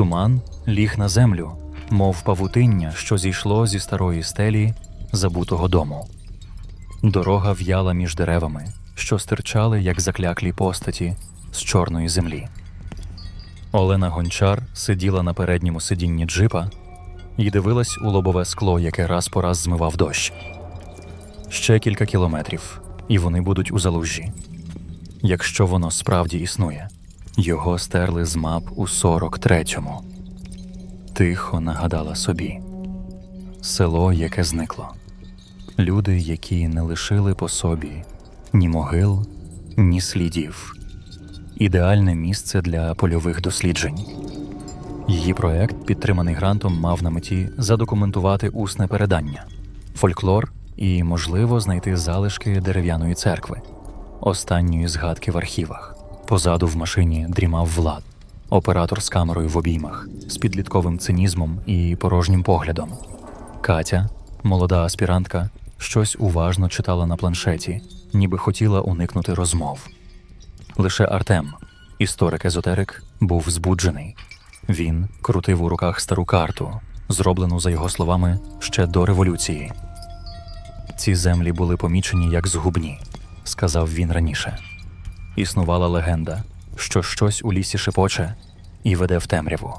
Туман ліг на землю, мов павутиння, що зійшло зі старої стелі забутого дому. Дорога в'яла між деревами, що стирчали, як закляклі постаті з чорної землі. Олена Гончар сиділа на передньому сидінні джипа і дивилась у лобове скло, яке раз по раз змивав дощ. Ще кілька кілометрів, і вони будуть у залужжі. Якщо воно справді існує, його стерли з мап у 43-му. Тихо нагадала собі село, яке зникло, люди, які не лишили по собі ні могил, ні слідів. Ідеальне місце для польових досліджень. Її проект, підтриманий грантом, мав на меті задокументувати усне передання, фольклор і, можливо, знайти залишки дерев'яної церкви, останньої згадки в архівах. Позаду в машині дрімав влад, оператор з камерою в обіймах, з підлітковим цинізмом і порожнім поглядом. Катя, молода аспірантка, щось уважно читала на планшеті, ніби хотіла уникнути розмов. Лише Артем, історик-езотерик, був збуджений. Він крутив у руках стару карту, зроблену, за його словами, ще до революції. Ці землі були помічені як згубні, сказав він раніше. Існувала легенда, що щось у лісі шепоче і веде в темряву.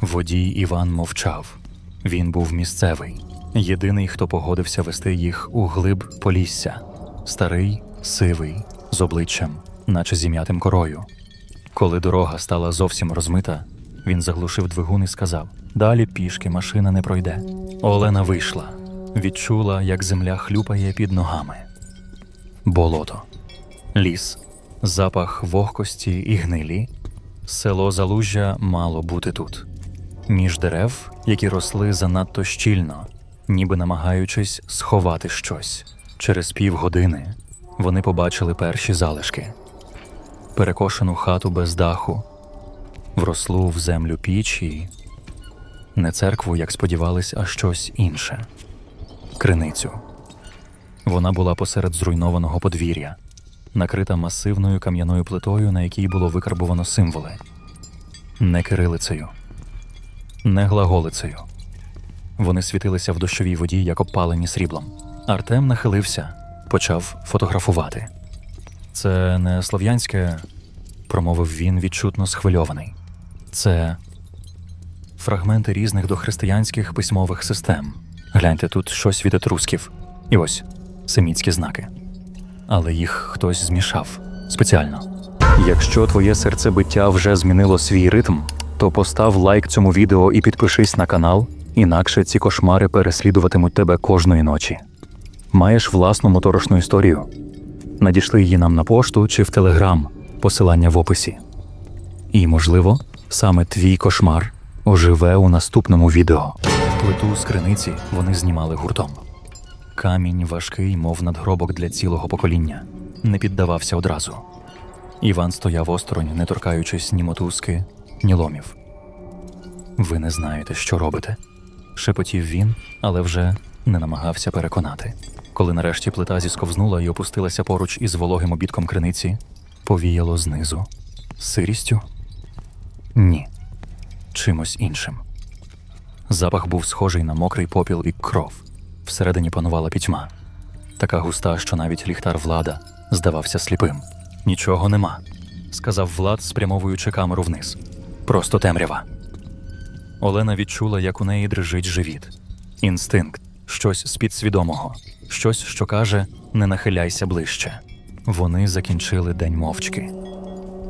Водій Іван мовчав. Він був місцевий, єдиний, хто погодився вести їх у глиб полісся, старий, сивий, з обличчям, наче зім'ятим корою. Коли дорога стала зовсім розмита, він заглушив двигун і сказав: Далі пішки машина не пройде. Олена вийшла, відчула, як земля хлюпає під ногами. Болото, ліс, запах вогкості і гнилі. Село Залужжя мало бути тут. Між дерев, які росли занадто щільно, ніби намагаючись сховати щось. Через півгодини вони побачили перші залишки перекошену хату без даху, врослу в землю піч і не церкву, як сподівались, а щось інше криницю. Вона була посеред зруйнованого подвір'я, накрита масивною кам'яною плитою, на якій було викарбовано символи не кирилицею, не глаголицею. Вони світилися в дощовій воді, як опалені сріблом. Артем нахилився, почав фотографувати. Це не слов'янське, промовив він відчутно схвильований. Це фрагменти різних дохристиянських письмових систем. Гляньте, тут щось від етрусків. І ось семітські знаки. Але їх хтось змішав спеціально. Якщо твоє серцебиття вже змінило свій ритм, то постав лайк цьому відео і підпишись на канал, інакше ці кошмари переслідуватимуть тебе кожної ночі. Маєш власну моторошну історію? Надішли її нам на пошту чи в телеграм, посилання в описі. І, можливо, саме твій кошмар оживе у наступному відео. Плиту з криниці вони знімали гуртом. Камінь важкий, мов надгробок для цілого покоління, не піддавався одразу. Іван стояв осторонь, не торкаючись ні мотузки, ні ломів. Ви не знаєте, що робите, шепотів він, але вже не намагався переконати. Коли нарешті плита зісковзнула і опустилася поруч із вологим обідком криниці, повіяло знизу. Сирістю? Ні. Чимось іншим. Запах був схожий на мокрий попіл і кров. Всередині панувала пітьма, така густа, що навіть ліхтар влада здавався сліпим. Нічого нема, сказав Влад, спрямовуючи камеру вниз. Просто темрява. Олена відчула, як у неї дрижить живіт. Інстинкт, щось з підсвідомого, щось, що каже: не нахиляйся ближче. Вони закінчили день мовчки.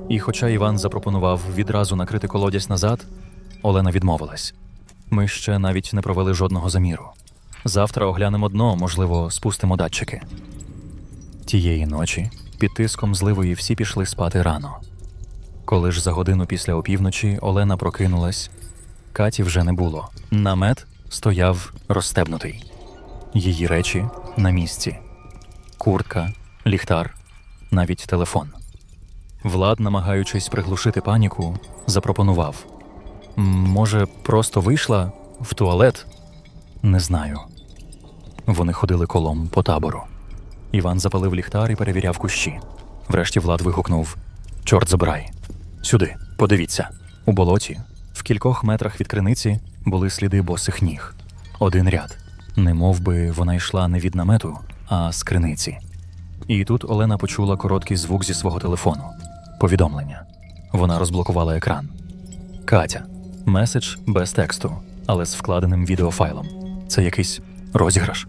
І хоча Іван запропонував відразу накрити колодязь назад, Олена відмовилась. Ми ще навіть не провели жодного заміру. Завтра оглянемо дно, можливо, спустимо датчики. Тієї ночі під тиском зливої всі пішли спати рано. Коли ж за годину після опівночі Олена прокинулась, Каті вже не було. Намет стояв розстебнутий. Її речі на місці: куртка, ліхтар, навіть телефон. Влад, намагаючись приглушити паніку, запропонував: Може, просто вийшла в туалет? Не знаю. Вони ходили колом по табору. Іван запалив ліхтар і перевіряв кущі. Врешті Влад вигукнув: Чорт забирай. Сюди, подивіться. У болоті, в кількох метрах від криниці були сліди босих ніг. Один ряд. Не мов би вона йшла не від намету, а з криниці. І тут Олена почула короткий звук зі свого телефону. Повідомлення. Вона розблокувала екран. Катя. Меседж без тексту, але з вкладеним відеофайлом. Це якийсь розіграш.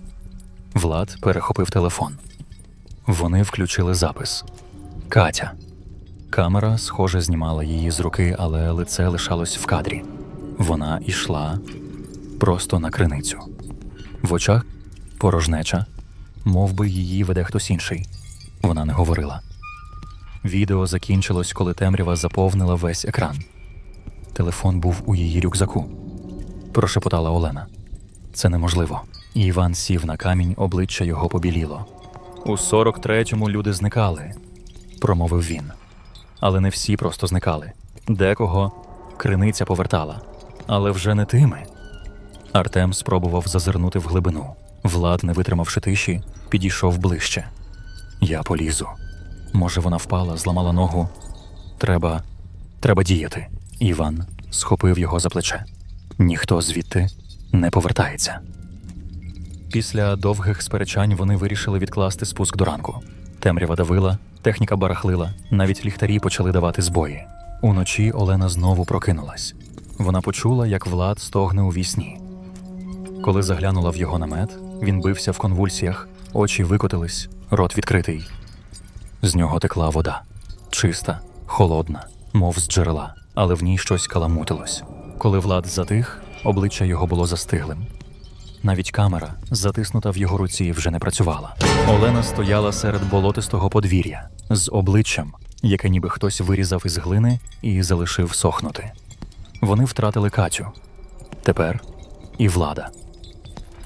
Влад перехопив телефон. Вони включили запис. Катя. Камера, схоже, знімала її з руки, але лице лишалось в кадрі. Вона йшла просто на криницю. В очах порожнеча, мов би її веде хтось інший. Вона не говорила. Відео закінчилось, коли темрява заповнила весь екран. Телефон був у її рюкзаку. Прошепотала Олена. Це неможливо. Іван сів на камінь, обличчя його побіліло. У 43-му люди зникали, промовив він. Але не всі просто зникали. Декого криниця повертала, але вже не тими. Артем спробував зазирнути в глибину. Влад, не витримавши тиші, підійшов ближче. Я полізу. Може, вона впала, зламала ногу. Треба. треба діяти. Іван схопив його за плече. Ніхто звідти не повертається. Після довгих сперечань вони вирішили відкласти спуск до ранку. Темрява давила, техніка барахлила, навіть ліхтарі почали давати збої. Уночі Олена знову прокинулась. Вона почула, як Влад стогне у вісні. Коли заглянула в його намет, він бився в конвульсіях, очі викотились, рот відкритий. З нього текла вода. Чиста, холодна, мов з джерела, але в ній щось каламутилось. Коли Влад затих, обличчя його було застиглим. Навіть камера, затиснута в його руці, вже не працювала. Олена стояла серед болотистого подвір'я з обличчям, яке ніби хтось вирізав із глини і залишив сохнути. Вони втратили Катю. Тепер і влада.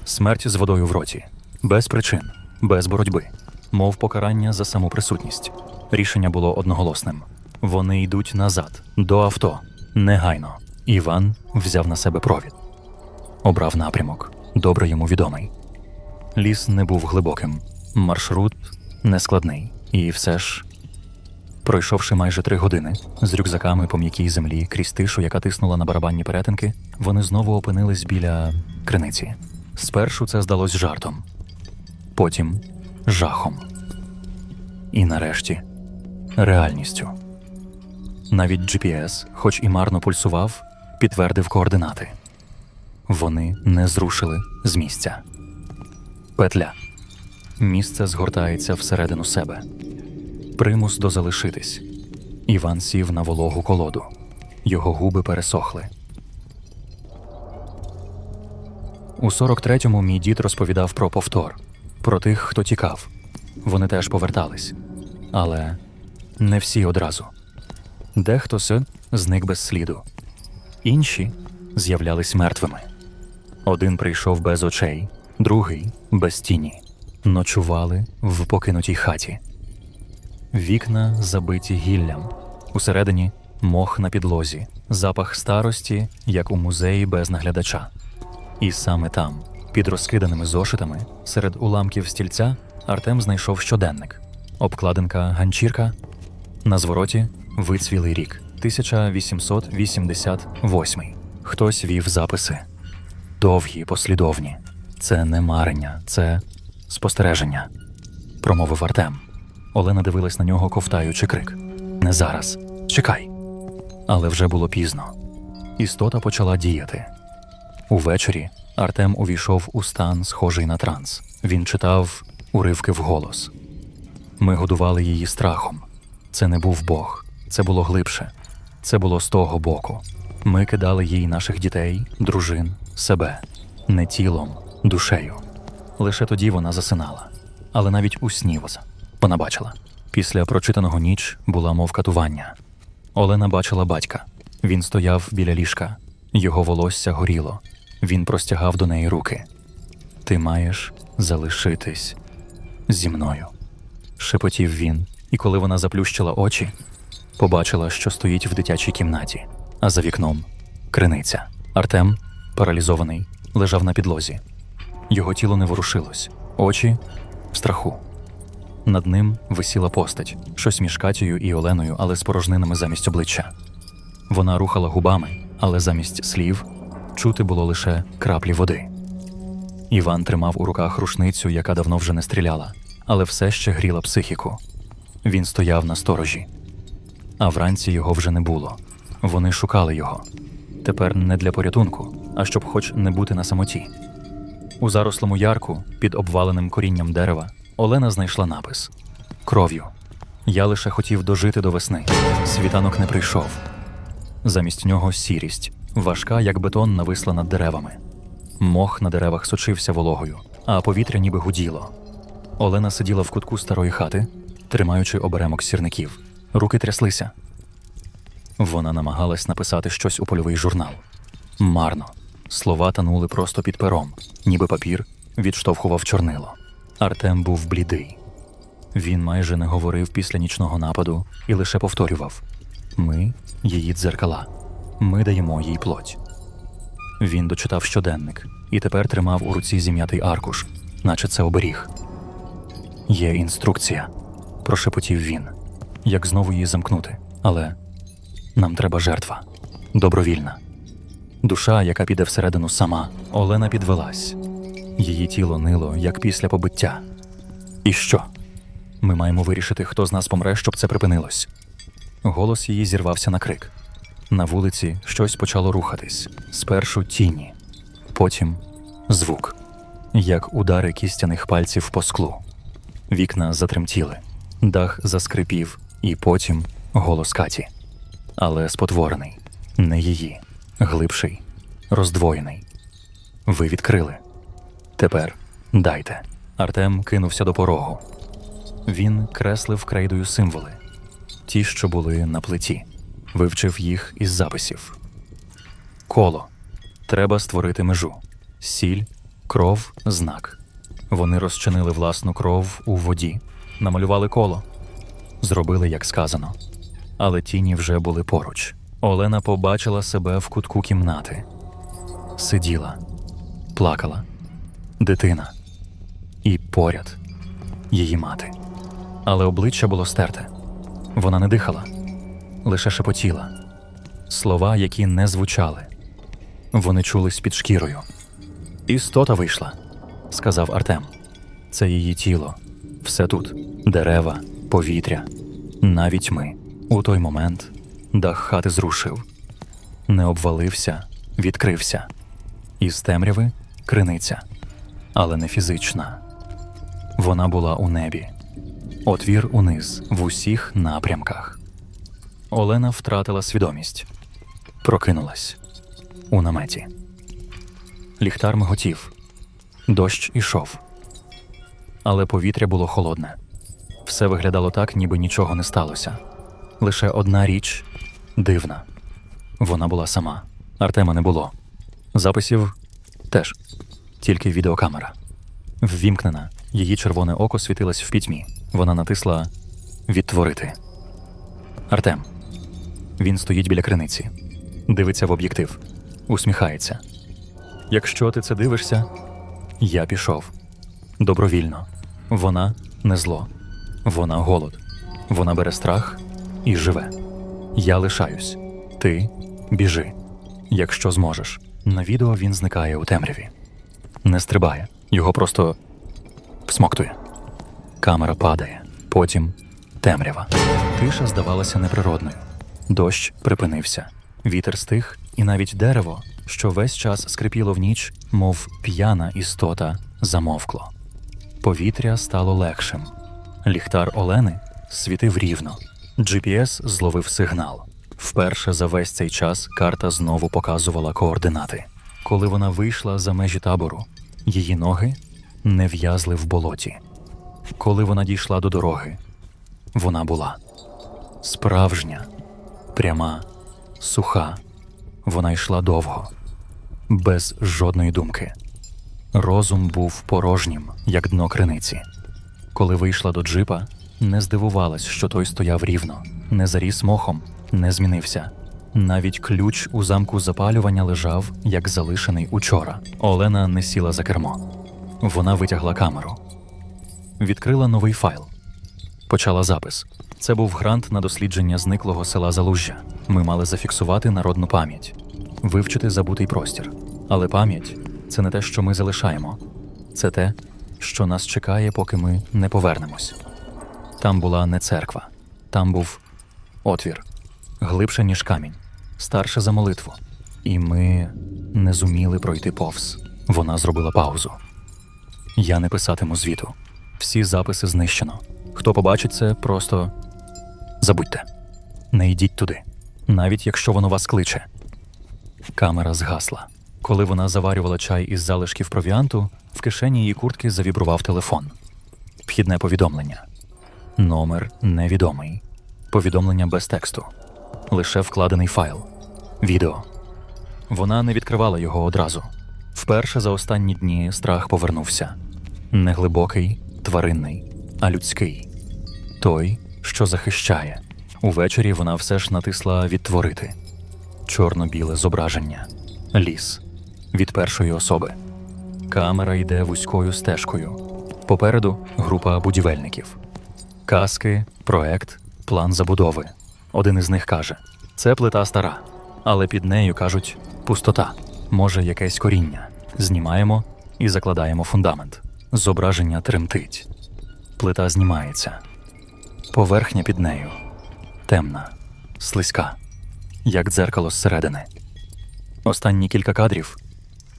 Смерть з водою в роті, без причин, без боротьби, мов покарання за саму присутність. Рішення було одноголосним. Вони йдуть назад, до авто, негайно. Іван взяв на себе провід. Обрав напрямок, добре йому відомий. Ліс не був глибоким, маршрут нескладний. І все ж, пройшовши майже три години з рюкзаками по м'якій землі крізь тишу, яка тиснула на барабанні перетинки, вони знову опинились біля криниці. Спершу це здалось жартом, потім жахом. І нарешті реальністю. Навіть GPS, хоч і марно пульсував, підтвердив координати. Вони не зрушили з місця. Петля. Місце згортається всередину себе. Примус дозалишитись. Іван сів на вологу колоду. Його губи пересохли. У 43-му мій дід розповідав про повтор, про тих, хто тікав. Вони теж повертались. Але не всі одразу. Дехто с зник без сліду, інші з'являлись мертвими. Один прийшов без очей, другий без тіні. Ночували в покинутій хаті. Вікна забиті гіллям. Усередині мох на підлозі, запах старості, як у музеї без наглядача. І саме там, під розкиданими зошитами, серед уламків стільця, Артем знайшов щоденник, обкладинка ганчірка, на звороті вицвілий рік 1888. Хтось вів записи. Довгі, послідовні. Це не марення, це спостереження, промовив Артем. Олена дивилась на нього, ковтаючи крик. Не зараз. Чекай. Але вже було пізно. Істота почала діяти. Увечері Артем увійшов у стан, схожий на транс. Він читав уривки вголос. Ми годували її страхом. Це не був Бог, це було глибше. Це було з того боку. Ми кидали їй наших дітей, дружин, себе, не тілом, душею. Лише тоді вона засинала. Але навіть у сні вона бачила. Після прочитаного ніч була мов катування. Олена бачила батька. Він стояв біля ліжка, його волосся горіло. Він простягав до неї руки. Ти маєш залишитись зі мною. Шепотів він, і коли вона заплющила очі, побачила, що стоїть в дитячій кімнаті, а за вікном криниця. Артем, паралізований, лежав на підлозі. Його тіло не ворушилось, очі в страху. Над ним висіла постать, щось між Катєю і Оленою, але з порожнинами замість обличчя. Вона рухала губами, але замість слів чути було лише краплі води. Іван тримав у руках рушницю, яка давно вже не стріляла, але все ще гріла психіку. Він стояв на сторожі. А вранці його вже не було. Вони шукали його. Тепер не для порятунку, а щоб хоч не бути на самоті. У зарослому ярку, під обваленим корінням дерева, Олена знайшла напис Кров'ю. Я лише хотів дожити до весни. Світанок не прийшов. Замість нього сірість, важка, як бетон, нависла над деревами. Мох на деревах сочився вологою, а повітря ніби гуділо. Олена сиділа в кутку старої хати, тримаючи оберемок сірників. Руки тряслися. Вона намагалась написати щось у польовий журнал. Марно. Слова танули просто під пером, ніби папір відштовхував чорнило. Артем був блідий. Він майже не говорив після нічного нападу і лише повторював: Ми її дзеркала, ми даємо їй плоть. Він дочитав щоденник і тепер тримав у руці зім'ятий аркуш, наче це оберіг. Є інструкція, прошепотів він. Як знову її замкнути? Але нам треба жертва добровільна. Душа, яка піде всередину сама, Олена підвелась. Її тіло нило, як після побиття. І що? Ми маємо вирішити, хто з нас помре, щоб це припинилось. Голос її зірвався на крик. На вулиці щось почало рухатись. Спершу тіні, потім звук, як удари кістяних пальців по склу. Вікна затремтіли, дах заскрипів, і потім голос Каті. Але спотворений, не її, глибший, роздвоєний. Ви відкрили. Тепер дайте. Артем кинувся до порогу. Він креслив крейдою символи, ті, що були на плиті, вивчив їх із записів. Коло. Треба створити межу. Сіль, кров, знак. Вони розчинили власну кров у воді, намалювали коло, зробили, як сказано. Але тіні вже були поруч. Олена побачила себе в кутку кімнати. Сиділа, плакала. Дитина. І поряд її мати. Але обличчя було стерте. Вона не дихала, лише шепотіла. Слова, які не звучали. Вони чулись під шкірою. Істота вийшла, сказав Артем. Це її тіло. Все тут: дерева, повітря, навіть ми. У той момент дах хати зрушив, не обвалився, відкрився. Із темряви криниця, але не фізична. Вона була у небі. Отвір униз в усіх напрямках. Олена втратила свідомість. Прокинулась у наметі. Ліхтар миготів. Дощ ішов. Але повітря було холодне. Все виглядало так, ніби нічого не сталося. Лише одна річ дивна. Вона була сама. Артема не було. Записів теж. Тільки відеокамера. Ввімкнена, її червоне око світилось в пітьмі. Вона натисла Відтворити. Артем. Він стоїть біля криниці, дивиться в об'єктив, усміхається. Якщо ти це дивишся, я пішов. Добровільно. Вона не зло. Вона голод. Вона бере страх і живе. Я лишаюсь. Ти біжи. Якщо зможеш. На відео він зникає у темряві. Не стрибає. Його просто всмоктує. Камера падає. Потім темрява. Тиша здавалася неприродною. Дощ припинився. Вітер стих, і навіть дерево, що весь час скрипіло в ніч, мов п'яна істота, замовкло. Повітря стало легшим. Ліхтар Олени світив рівно. GPS зловив сигнал. Вперше за весь цей час карта знову показувала координати. Коли вона вийшла за межі табору, її ноги не в'язли в болоті. Коли вона дійшла до дороги, вона була справжня, пряма, суха. Вона йшла довго, без жодної думки. Розум був порожнім, як дно криниці. Коли вийшла до джипа, не здивувалась, що той стояв рівно, не заріс мохом, не змінився. Навіть ключ у замку запалювання лежав, як залишений учора. Олена не сіла за кермо. Вона витягла камеру, відкрила новий файл, почала запис. Це був грант на дослідження зниклого села Залужжя. Ми мали зафіксувати народну пам'ять. вивчити забутий простір. Але пам'ять це не те, що ми залишаємо, це те, що нас чекає, поки ми не повернемось. Там була не церква, там був отвір, глибше, ніж камінь, старше за молитву. І ми не зуміли пройти повз. Вона зробила паузу. Я не писатиму звіту. Всі записи знищено. Хто побачить це, просто забудьте. Не йдіть туди, навіть якщо воно вас кличе. Камера згасла. Коли вона заварювала чай із залишків провіанту, в кишені її куртки завібрував телефон. Вхідне повідомлення. Номер невідомий. Повідомлення без тексту. Лише вкладений файл. Відео. Вона не відкривала його одразу. Вперше за останні дні страх повернувся. Не глибокий, тваринний, а людський. Той, що захищає. Увечері вона все ж натисла відтворити чорно-біле зображення, ліс від першої особи. Камера йде вузькою стежкою. Попереду група будівельників. Каски, проект, план забудови. Один із них каже: це плита стара, але під нею кажуть пустота, може якесь коріння. Знімаємо і закладаємо фундамент. Зображення тремтить. Плита знімається. Поверхня під нею темна, слизька, як дзеркало зсередини. Останні кілька кадрів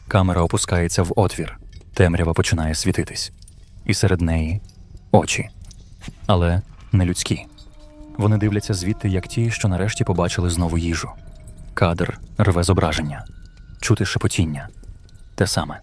камера опускається в отвір, темрява починає світитись, і серед неї очі, але не людські. Вони дивляться звідти, як ті, що нарешті побачили знову їжу. Кадр рве зображення, чути шепотіння. Те саме.